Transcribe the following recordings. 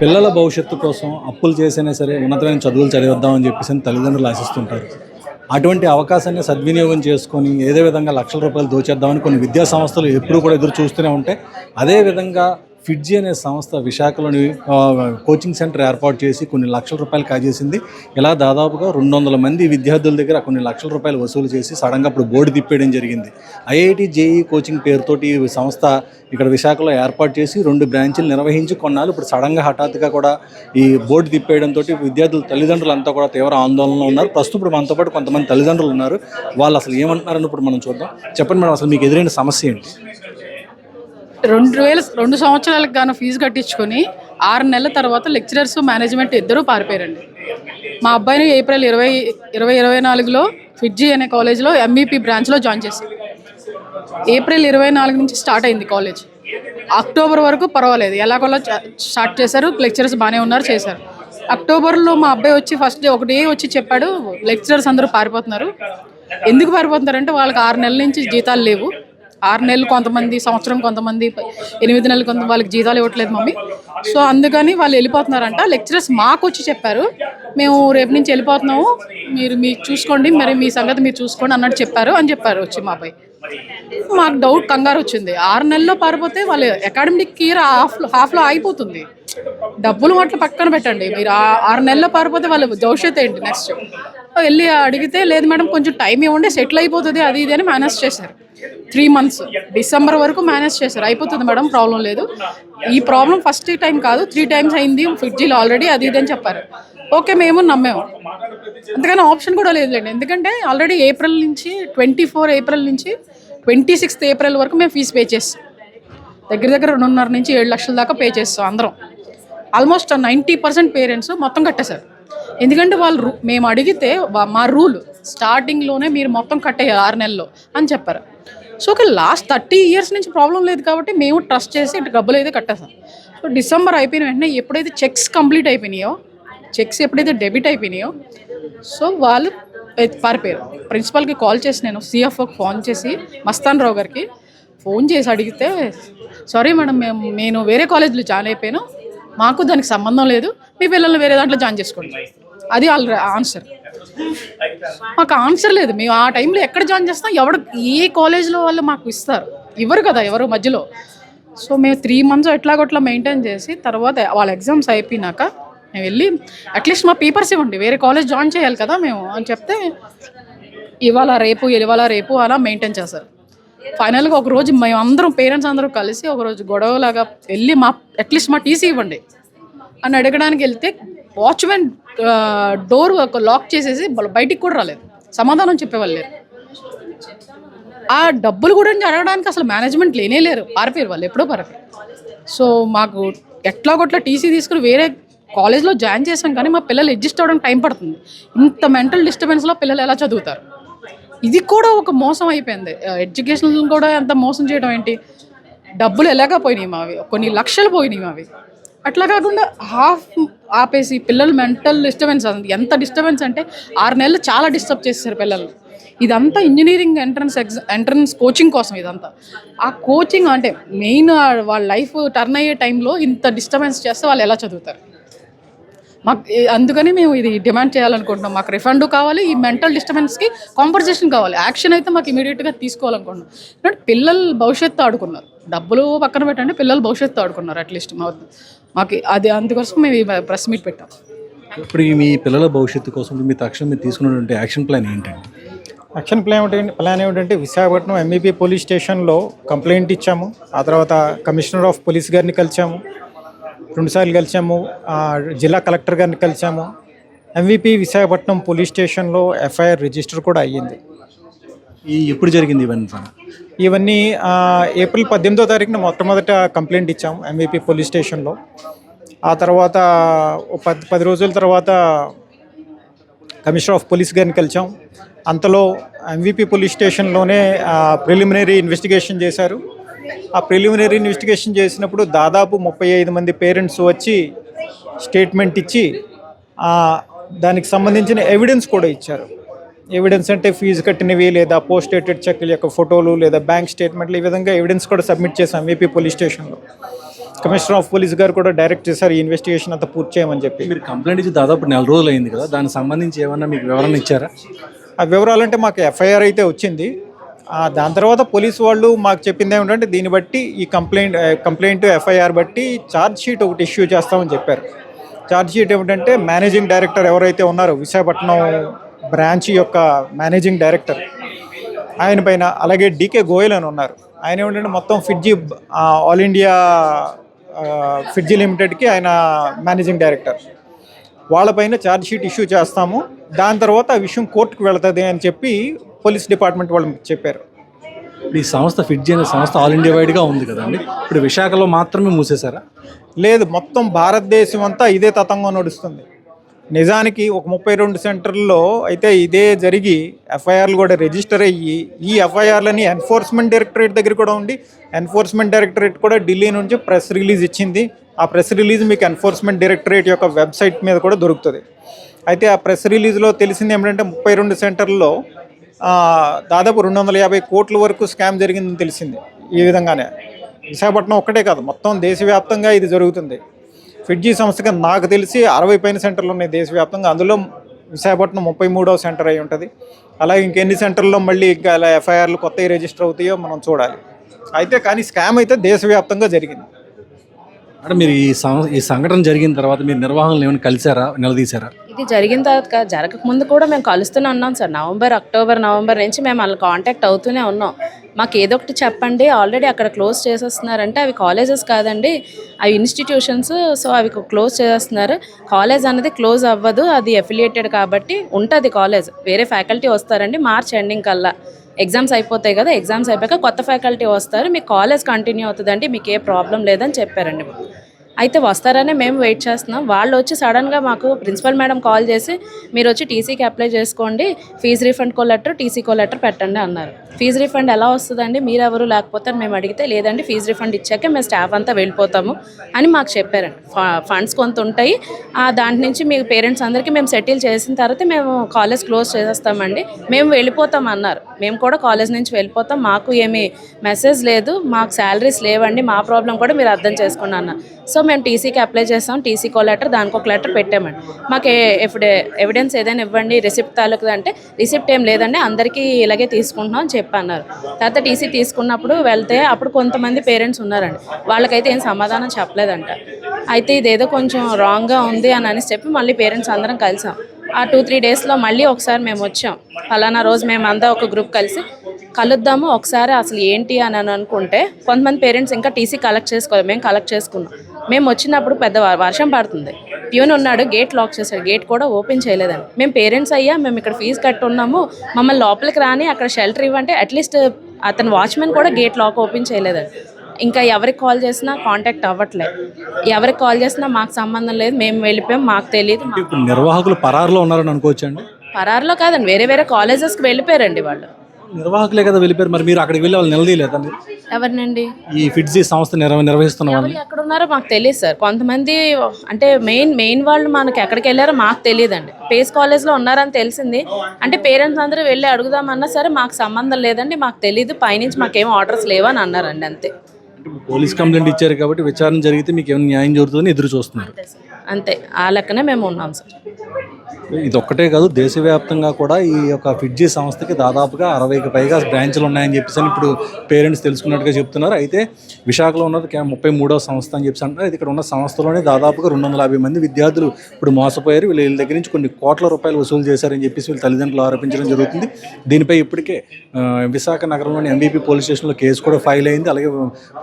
పిల్లల భవిష్యత్తు కోసం అప్పులు చేసైనా సరే ఉన్నతమైన చదువులు చదివిద్దామని చెప్పేసి తల్లిదండ్రులు ఆశిస్తుంటారు. అటువంటి అవకాశాన్ని సద్వినియోగం చేసుకొని ఏదే విధంగా లక్షల రూపాయలు దోచేద్దామని కొన్ని విద్యా సంస్థలు ఎప్పుడూ కూడా ఎదురు చూస్తూనే ఉంటాయి అదే విధంగా ఫిడ్జీ అనే సంస్థ విశాఖలోని కోచింగ్ సెంటర్ ఏర్పాటు చేసి కొన్ని లక్షల రూపాయలు కాజేసింది. ఇలా దాదాపుగా రెండు వందల మంది విద్యార్థుల దగ్గర కొన్ని లక్షల రూపాయలు వసూలు చేసి సడన్గా అప్పుడు బోర్డు తిప్పేయడం జరిగింది. ఐఐటి జేఈ కోచింగ్ పేరుతోటి ఈ సంస్థ ఇక్కడ విశాఖలో ఏర్పాటు చేసి రెండు బ్రాంచీలు నిర్వహించి కొన్నాళ్ళు. ఇప్పుడు సడన్గా హఠాత్తుగా కూడా ఈ బోర్డు తిప్పేయడంతో విద్యార్థుల తల్లిదండ్రులు అంతా కూడా తీవ్ర ఆందోళనలో ఉన్నారు. ప్రస్తుతం ఇప్పుడు మనతో పాటు కొంతమంది తల్లిదండ్రులు ఉన్నారు. వాళ్ళు అసలు ఏమంటున్నారని ఇప్పుడు మనం చూద్దాం. చెప్పండి మేడం అసలు మీకు ఎదురైన సమస్య ఏంటి? రెండు వేల రెండు సంవత్సరాలకు గాను ఫీజు కట్టించుకొని ఆరు నెలల తర్వాత లెక్చరర్స్ మేనేజ్మెంట్ ఇద్దరూ పారిపోయారండి. మా అబ్బాయిని ఏప్రిల్ ఇరవై ఇరవై ఇరవై నాలుగులో ఫిడ్జీ అనే కాలేజ్లో ఎంఈపీ బ్రాంచ్లో జాయిన్ చేశారు. ఏప్రిల్ ఇరవై నాలుగు నుంచి స్టార్ట్ అయింది కాలేజ్. అక్టోబర్ వరకు పర్వాలేదు. ఎలాగోలా స్టార్ట్ చేశారు లెక్చరర్స్ బాగానే ఉన్నారు చేశారు. అక్టోబర్లో మా అబ్బాయి వచ్చి ఫస్ట్ డే ఒకటే వచ్చి చెప్పాడు లెక్చరర్స్ అందరూ పారిపోతున్నారు. ఎందుకు పారిపోతున్నారంటే వాళ్ళకి ఆరు నెలల నుంచి జీతాలు లేవు. ఆరు నెలలు కొంతమంది సంవత్సరం కొంతమంది ఎనిమిది నెలలు కొంత వాళ్ళకి జీతాలు ఇవ్వట్లేదు మమ్మీ. సో అందుకని వాళ్ళు వెళ్ళిపోతున్నారంట. లెక్చరర్స్ మాకు వచ్చి చెప్పారు. మేము రేపు నుంచి వెళ్ళిపోతున్నాము. మీరు మీరు చూసుకోండి. మరి మీ సంగతి మీరు చూసుకోండి అన్నట్టు చెప్పారు అని చెప్పారు వచ్చి మాపై మాకు డౌట్ కంగారు వచ్చింది. ఆరు నెలల్లో పారిపోతే వాళ్ళు అకాడమిక్ ఇయర్ హాఫ్లో హాఫ్లో ఆగిపోతుంది. డబ్బులు అట్లా పక్కన పెట్టండి. మీరు ఆరు నెలల్లో పారిపోతే వాళ్ళు భవిష్యత్ ఏంటి? నెక్స్ట్ వెళ్ళి అడిగితే లేదు మేడం కొంచెం టైం ఇవ్వండి సెటిల్ అయిపోతుంది అది ఇది అని మేనేజ్ చేశారు. Three months. డిసెంబర్ వరకు మేనేజ్ చేశారు. అయిపోతుంది మేడం ప్రాబ్లం లేదు. ఈ ప్రాబ్లం ఫస్ట్ టైం కాదు త్రీ టైమ్స్ అయింది ఫ్రిడ్జిలో ఆల్రెడీ అది ఇది అని చెప్పారు. ఓకే మేము నమ్మేము. అంతకని ఆప్షన్ కూడా లేదులేండి. ఎందుకంటే ఆల్రెడీ ఏప్రిల్ నుంచి ట్వంటీ ఫోర్ ఏప్రిల్ నుంచి ట్వంటీ సిక్స్త్ ఏప్రిల్ వరకు మేము ఫీజు పే చేస్తాం. దగ్గర దగ్గర రెండున్నర నుంచి ఏడు లక్షల దాకా పే చేస్తాం అందరం. ఆల్మోస్ట్ నైంటీ పర్సెంట్ పేరెంట్స్ మొత్తం కట్టేశారు. ఎందుకంటే వాళ్ళు మేము అడిగితే మా రూల్ స్టార్టింగ్లోనే మీరు మొత్తం కట్టేయాలి ఆరు నెలల్లో అని చెప్పారు. సో ఒక లాస్ట్ థర్టీ ఇయర్స్ నుంచి ప్రాబ్లం లేదు కాబట్టి మేము ట్రస్ట్ చేసి ఇటు డబ్బులు అయితే కట్టేసాం సో డిసెంబర్ అయిపోయిన వెంటనే ఎప్పుడైతే చెక్స్ కంప్లీట్ అయిపోయినాయో చెక్స్ ఎప్పుడైతే డెబిట్ అయిపోయినాయో సో వాళ్ళు పారిపోయారు ప్రిన్సిపల్కి కాల్ చేసి నేను సిఎఫ్ఓకి ఫోన్ చేసి మస్తాన్ రావు గారికి ఫోన్ చేసి అడిగితే సారీ మేడం మేము నేను వేరే కాలేజ్లో జాయిన్ అయిపోయాను. మాకు దానికి సంబంధం లేదు. మీ పిల్లల్ని వేరే దాంట్లో జాయిన్ చేసుకోండి. అది వాళ్ళ ఆన్సర్ మాకు ఆన్సర్ లేదు. మేము ఆ టైంలో ఎక్కడ జాయిన్ చేస్తాం? ఎవడు ఏ కాలేజ్లో వాళ్ళు మాకు ఇస్తారు. ఇవ్వరు కదా ఎవరు మధ్యలో. సో మేము త్రీ మంత్స్ ఎట్లాగొట్లా మెయింటైన్ చేసి తర్వాత వాళ్ళ ఎగ్జామ్స్ అయిపోయినాక మేము వెళ్ళి అట్లీస్ట్ మా పేపర్స్ ఇవ్వండి. వేరే కాలేజ్ జాయిన్ చేయాలి కదా మేము అని చెప్తే ఇవాళ రేపు ఇవాళ రేపు అలా మెయింటైన్ చేస్తారు ఫైనల్గా ఒక రోజు మేము అందరం పేరెంట్స్ అందరూ కలిసి ఒక రోజు గొడవలాగా వెళ్ళి మా అట్లీస్ట్ మా టీసీ ఇవ్వండి. అని అడగడానికి వెళ్తే వాచ్మెన్ డోర్ ఒక లాక్ చేసేసి బయటికి కూడా రాలేదు. సమాధానం చెప్పేవాళ్ళు లేరు. ఆ డబ్బులు కూడా అడగడానికి అసలు మేనేజ్మెంట్ లేనే లేరు. పారిపోయారు వాళ్ళు ఎప్పుడో పారిపోయారు. సో మాకు ఎట్లా కొట్లా టీసీ తీసుకుని వేరే కాలేజ్లో జాయిన్ చేసాం కానీ మా పిల్లలు అడ్జస్ట్ అవ్వడానికి టైం పడుతుంది. ఇంత మెంటల్ డిస్టర్బెన్స్లో పిల్లలు ఎలా చదువుతారు? ఇది కూడా ఒక మోసం అయిపోయింది. ఎడ్యుకేషన్ కూడా ఎంత మోసం చేయడం ఏంటి? డబ్బులు ఎలాగా పోయినాయి మావి? కొన్ని లక్షలు పోయినాయి మావి. అట్లా కాకుండా హాఫ్ ఆపేసి పిల్లలు మెంటల్ డిస్టర్బెన్స్ అంది. ఎంత డిస్టర్బెన్స్ అంటే ఆరు నెలలు చాలా డిస్టర్బ్ చేస్తారు పిల్లలు. ఇదంతా engineering entrance exam entrance coaching కోసం ఇదంతా. ఆ కోచింగ్ అంటే మెయిన్ వాళ్ళ లైఫ్ టర్న్ అయ్యే టైంలో ఇంత డిస్టర్బెన్స్ చేస్తే వాళ్ళు ఎలా చదువుతారు? మాకు అందుకని మేము ఇది డిమాండ్ చేయాలనుకుంటున్నాం. మాకు రిఫండ్ కావాలి ఈ మెంటల్ డిస్టర్బెన్స్కి కాంపన్సేషన్ కావాలి. యాక్షన్ అయితే మాకు ఇమీడియట్గా తీసుకోవాలనుకుంటున్నాం. ఎందుకంటే పిల్లలు భవిష్యత్తు ఆడుకున్నారు. డబ్బులు పక్కన పెట్టండి పిల్లలు భవిష్యత్తు ఆడుకున్నారు అట్లీస్ట్ మా మాకు అది అందుకోసం మేము ఈ ప్రెస్ మీట్ పెట్టాం. ఇప్పుడు మీ పిల్లల భవిష్యత్తు కోసం మీ తక్షణం మీరు తీసుకున్నటువంటి యాక్షన్ ప్లాన్ ఏంటండి? యాక్షన్ ప్లాన్ ఏమిటి ప్లాన్ ఏమిటంటే విశాఖపట్నం ఎంఈపీ పోలీస్ స్టేషన్లో కంప్లైంట్ ఇచ్చాము. ఆ తర్వాత కమిషనర్ ఆఫ్ పోలీస్ గారిని కలిసాము. రెండుసార్లు కలిసాము. ఆ, జిల్లా కలెక్టర్ గారిని కలిసాము. ఎంవిపి విశాఖపట్నం పోలీస్ స్టేషన్లో ఎఫ్ఐఆర్ రిజిస్టర్ కూడా అయ్యింది. ఎప్పుడు జరిగింది ఇవన్నీ ఇవన్నీ ఏప్రిల్ పద్దెనిమిదో తారీఖున మొట్టమొదట కంప్లైంట్ ఇచ్చాం ఎంవిపి పోలీస్ స్టేషన్లో. ఆ తర్వాత పది పది రోజుల తర్వాత కమిషనర్ ఆఫ్ పోలీస్ గారిని కలిసాం. అంతలో ఎంవిపి పోలీస్ స్టేషన్లోనే ప్రిలిమినరీ ఇన్వెస్టిగేషన్ చేశారు. ఆ ప్రిలిమినరీ ఇన్వెస్టిగేషన్ చేసినప్పుడు దాదాపు ముప్పై ఐదు మంది పేరెంట్స్ వచ్చి స్టేట్మెంట్ ఇచ్చి దానికి సంబంధించిన ఎవిడెన్స్ కూడా ఇచ్చారు. ఎవిడెన్స్ అంటే ఫీజు కట్టినవి లేదా పోస్ట్ డేటెడ్ చెక్ల యొక్క ఫోటోలు లేదా బ్యాంక్ స్టేట్మెంట్లు ఈ విధంగా ఎవిడెన్స్ కూడా సబ్మిట్ చేసాం ఏపీ పోలీస్ స్టేషన్లో కమిషనర్ ఆఫ్ పోలీస్ గారు కూడా డైరెక్ట్ చేశారు ఈ ఇన్వెస్టిగేషన్ అంతా పూర్తి చేయమని చెప్పి. మీరు కంప్లైంట్ ఇచ్చి దాదాపు నెల రోజులు అయింది కదా దానికి సంబంధించి ఏమన్నా మీకు వివరణ ఇచ్చారా? ఆ వివరాలంటే మాకు ఎఫ్ఐఆర్ అయితే వచ్చింది. దాని తర్వాత పోలీసు వాళ్ళు మాకు చెప్పింది ఏమిటంటే దీన్ని బట్టి ఈ కంప్లైంట్ కంప్లైంట్ ఎఫ్ఐఆర్ బట్టి ఛార్జ్ షీట్ ఒకటి ఇష్యూ చేస్తామని చెప్పారు. ఛార్జ్ షీట్ ఏమిటంటే మేనేజింగ్ డైరెక్టర్ ఎవరైతే ఉన్నారో విశాఖపట్నం బ్రాంచ్ యొక్క మేనేజింగ్ డైరెక్టర్. ఆయన పైన అలాగే డీకే గోయల్ అని ఉన్నారు. ఆయన ఏమిటంటే మొత్తం ఫిడ్జీ ఆల్ ఇండియా ఫిడ్జీ లిమిటెడ్కి ఆయన మేనేజింగ్ డైరెక్టర్. వాళ్ళపైన ఛార్జ్ షీట్ ఇష్యూ చేస్తాము. దాని తర్వాత ఆ విషయం కోర్టుకు వెళ్తుంది అని చెప్పి పోలీస్ డిపార్ట్మెంట్ వాళ్ళు చెప్పారు. ఈ సంస్థ ఫిడ్జీ అనే సంస్థ ఆల్ ఇండియా వైడ్గా ఉంది కదండి. ఇప్పుడు విశాఖలో మాత్రమే మూసేశారా? లేదు మొత్తం భారతదేశం అంతా ఇదే తతంగం నడుస్తుంది. నిజానికి ఒక ముప్పై రెండు సెంటర్లో అయితే ఇదే జరిగి ఎఫ్ఐఆర్లు కూడా రిజిస్టర్ అయ్యి ఈ ఎఫ్ఐఆర్లని ఎన్ఫోర్స్మెంట్ డైరెక్టరేట్ దగ్గర కూడా ఉండి ఎన్ఫోర్స్మెంట్ డైరెక్టరేట్ కూడా ఢిల్లీ నుంచి ప్రెస్ రిలీజ్ ఇచ్చింది. ఆ ప్రెస్ రిలీజ్ మీకు ఎన్ఫోర్స్మెంట్ డైరెక్టరేట్ యొక్క వెబ్సైట్ మీద కూడా దొరుకుతుంది. అయితే ఆ ప్రెస్ రిలీజ్లో తెలిసింది ఏమిటంటే ముప్పై రెండు సెంటర్లో దాదాపు రెండు వందల యాభై కోట్ల వరకు స్కామ్ జరిగిందని తెలిసింది. ఈ విధంగానే. విశాఖపట్నం ఒక్కటే కాదు మొత్తం దేశవ్యాప్తంగా ఇది జరుగుతుంది. ఫిడ్జీ సంస్థకి నాకు తెలిసి అరవై పైన సెంటర్లు ఉన్నాయి దేశవ్యాప్తంగా. అందులో విశాఖపట్నం ముప్పై మూడవ సెంటర్ అయి ఉంటుంది. అలాగే ఇంకెన్ని సెంటర్లో మళ్ళీ ఇంకా అలా ఎఫ్ఐఆర్లు కొత్తవి రిజిస్టర్ అవుతాయో మనం చూడాలి. అయితే కానీ స్కామ్ అయితే దేశవ్యాప్తంగా జరిగింది. అంటే మీరు ఈ సం ఈ సంఘటన జరిగిన తర్వాత మీరు నిర్వాహకులు ఏమైనా కలిసారా నిలదీశారా? ఇది జరిగిన తర్వాత జరగక ముందు కూడా మేము కలుస్తూనే ఉన్నాం సార్. నవంబర్ అక్టోబర్ నవంబర్ నుంచి మేము వాళ్ళ కాంటాక్ట్ అవుతూనే ఉన్నాం. మాకు ఏదో ఒకటి చెప్పండి. ఆల్రెడీ అక్కడ క్లోజ్ చేసేస్తున్నారంటే అవి కాలేజెస్ కాదండి. అవి ఇన్స్టిట్యూషన్స్ సో అవి క్లోజ్ చేసేస్తున్నారు. కాలేజ్ అనేది క్లోజ్ అవ్వదు. అది అఫిలియేటెడ్ కాబట్టి ఉంటుంది కాలేజ్ వేరే ఫ్యాకల్టీ వస్తారండి. మార్చ్ ఎండింగ్ కల్లా. ఎగ్జామ్స్ అయిపోతాయి కదా. ఎగ్జామ్స్ అయిపోయాక కొత్త ఫ్యాకల్టీ వస్తారు. మీ కాలేజ్ కంటిన్యూ అవుతుందండి. మీకు ఏ ప్రాబ్లం లేదని చెప్పారండి. అయితే వస్తారనే మేము వెయిట్ చేస్తున్నాం. వాళ్ళు వచ్చి సడన్గా మాకు ప్రిన్సిపల్ మేడం కాల్ చేసి మీరు వచ్చి టీసీకి అప్లై చేసుకోండి. ఫీజు రీఫండ్ కో లెటర్ టీసీ కో లెటర్ పెట్టండి అన్నారు. ఫీజు రీఫండ్ ఎలా వస్తుందండి? మీరెవరు? లేకపోతే మేము అడిగితే లేదండి ఫీజు రీఫండ్ ఇచ్చాక మేము స్టాఫ్ అంతా వెళ్ళిపోతాము అని మాకు చెప్పారండి ఫ- ఫండ్స్ కొంత ఉంటాయి. ఆ దాంట్ నుంచి మీ పేరెంట్స్ అందరికీ మేము సెటిల్ చేసిన తర్వాత మేము కాలేజ్ క్లోజ్ చేసేస్తామండి. మేము వెళ్ళిపోతాం అన్నారు మేము కూడా కాలేజ్ నుంచి వెళ్ళిపోతాం. మాకు ఏమీ మెసేజ్ లేదు. మాకు శాలరీస్ లేవండి. మా ప్రాబ్లం కూడా మీరు అర్థం చేసుకున్నా సో మేము టీసీకి అప్లై చేస్తాం. టీసీకో లెటర్ దానికి ఒక లెటర్ పెట్టామండి. మాకు ఎఫిడే ఎవిడెన్స్ ఏదైనా ఇవ్వండి. రిసిప్ట్ తాలూకు అంటే రిసిప్ట్ ఏం లేదండి. అందరికీ ఇలాగే తీసుకుంటున్నాం అని చెప్పి అన్నారు తర్వాత టీసీ తీసుకున్నప్పుడు వెళ్తే అప్పుడు కొంతమంది పేరెంట్స్ ఉన్నారండి. వాళ్ళకైతే ఏం సమాధానం చెప్పలేదంట. అయితే ఇదేదో కొంచెం రాంగ్గా ఉంది అని అని చెప్పి మళ్ళీ పేరెంట్స్ అందరం కలిసాం. ఆ టూ త్రీ డేస్లో మళ్ళీ ఒకసారి మేము వచ్చాం. ఫలానా రోజు మేము అంతా ఒక గ్రూప్ కలిసి కలుద్దాము ఒకసారి అసలు ఏంటి అని అనుకుంటే కొంతమంది పేరెంట్స్ ఇంకా టీసీ కలెక్ట్ చేసుకోవాలి మేము కలెక్ట్ చేసుకున్నాం. మేము వచ్చినప్పుడు పెద్ద వ- వర్షం పడుతుంది. ప్యూన్ ఉన్నాడు గేట్ లాక్ చేశాడు గేట్ కూడా ఓపెన్ చేయలేదని మేము పేరెంట్స్ అయ్యా మేము ఇక్కడ ఫీజు కట్టున్నాము మమ్మల్ని లోపలికి రాని అక్కడ షెల్టర్ ఇవ్వంటే అట్లీస్ట్ అతను వాచ్మెన్ కూడా గేట్ లాక్ ఓపెన్ చేయలేదండి. ఇంకా ఎవరికి కాల్ చేసినా కాంటాక్ట్ అవ్వట్లేదు ఎవరికి కాల్ చేసినా మాకు సంబంధం లేదు మేము వెళ్ళిపోయాం మాకు తెలియదు ఇప్పుడు నిర్వాహకులు పరారులో ఉన్నారని అనుకోవచ్చండి? పరారులో కాదండి వేరే వేరే కాలేజెస్కి వెళ్ళిపోయారండి వాళ్ళు. నిర్వాహకులే కదా వెళ్ళిపోయారు మరి మీరు అక్కడికి వెళ్ళి వాళ్ళు నిలదీయలేదా మీరు ఎవరినండి? ఈ ఫిడ్జీ సంస్థ నిర్వ నిర్వహిస్తున్న వాళ్ళు ఎక్కడ ఉన్నారో మాకు తెలియదు సార్. కొంతమంది అంటే మెయిన్ మెయిన్ వాళ్ళు మనకి ఎక్కడికి వెళ్ళారో మాకు తెలియదండి పేస్ కాలేజ్లో ఉన్నారని తెలిసింది. అంటే పేరెంట్స్ అందరూ వెళ్ళి అడుగుదామన్నా సరే మాకు సంబంధం లేదండి మాకు తెలియదు పైనుంచి మాకేం ఆర్డర్స్ లేవని అన్నారండి అంతే. పోలీస్ కంప్లైంట్ ఇచ్చారు కాబట్టి విచారణ జరిగితే మీకు ఏమైనా న్యాయం జరుగుతుందని ఎదురు చూస్తున్నారు. అంతే అంతే. ఆ లెక్కనే మేము ఉన్నాం సార్. ఇదొక్కటే కాదు దేశవ్యాప్తంగా కూడా ఈ యొక్క ఫిడ్జీ సంస్థకి దాదాపుగా అరవైకి పైగా బ్రాంచ్లు ఉన్నాయని చెప్పేసి ఇప్పుడు పేరెంట్స్ తెలుసుకున్నట్టుగా చెప్తున్నారు. అయితే విశాఖలో ఉన్నది ముప్పై మూడవ సంస్థ అని చెప్పేసి అంటున్నారు. ఇక్కడ ఉన్న సంస్థలోనే దాదాపుగా రెండు వందల యాభై మంది విద్యార్థులు ఇప్పుడు మోసపోయారు. వీళ్ళ దగ్గర నుంచి కొన్ని కోట్ల రూపాయలు వసూలు చేశారని చెప్పేసి వీళ్ళ తల్లిదండ్రులు ఆరోపించడం జరుగుతుంది. దీనిపై ఇప్పటికే విశాఖ నగరంలోని ఎంబీపీ పోలీస్ స్టేషన్లో కేసు కూడా ఫైల్ అయింది. అలాగే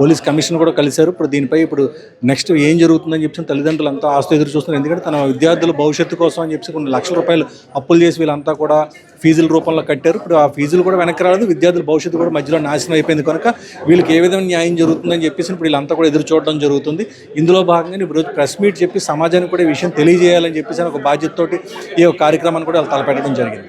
పోలీస్ కమిషన్ కూడా కలిశారు. ఇప్పుడు దీనిపై ఇప్పుడు నెక్స్ట్ ఏం జరుగుతుందని చెప్పి తల్లిదండ్రులు అంతా ఆస్తి ఎదురు చూస్తున్నారు. ఎందుకంటే తన విద్యార్థుల భవిష్యత్తు కోసం అని చెప్పి కొన్ని లక్షల రూపాయలు అప్పులు చేసి వీళ్ళంతా కూడా ఫీజుల రూపంలో కట్టారు. ఇప్పుడు ఆ ఫీజులు కూడా వెనక్కి రాలేదు. విద్యార్థుల భవిష్యత్తు కూడా మధ్యలో నాశనం అయిపోయింది కనుక వీళ్ళకి ఏ విధమైన న్యాయం జరుగుతుందని చెప్పేసి ఇప్పుడు వీళ్ళంతా కూడా ఎదురు చూడడం జరుగుతుంది. ఇందులో భాగంగా ఇప్పుడు ప్రెస్ మీట్ చెప్పి సమాజానికి కూడా ఈ విషయం తెలియజేయాలని చెప్పేసి అని ఒక బాధ్యతతోటి ఈ కార్యక్రమాన్ని కూడా వాళ్ళు తలపెట్టడం జరిగింది.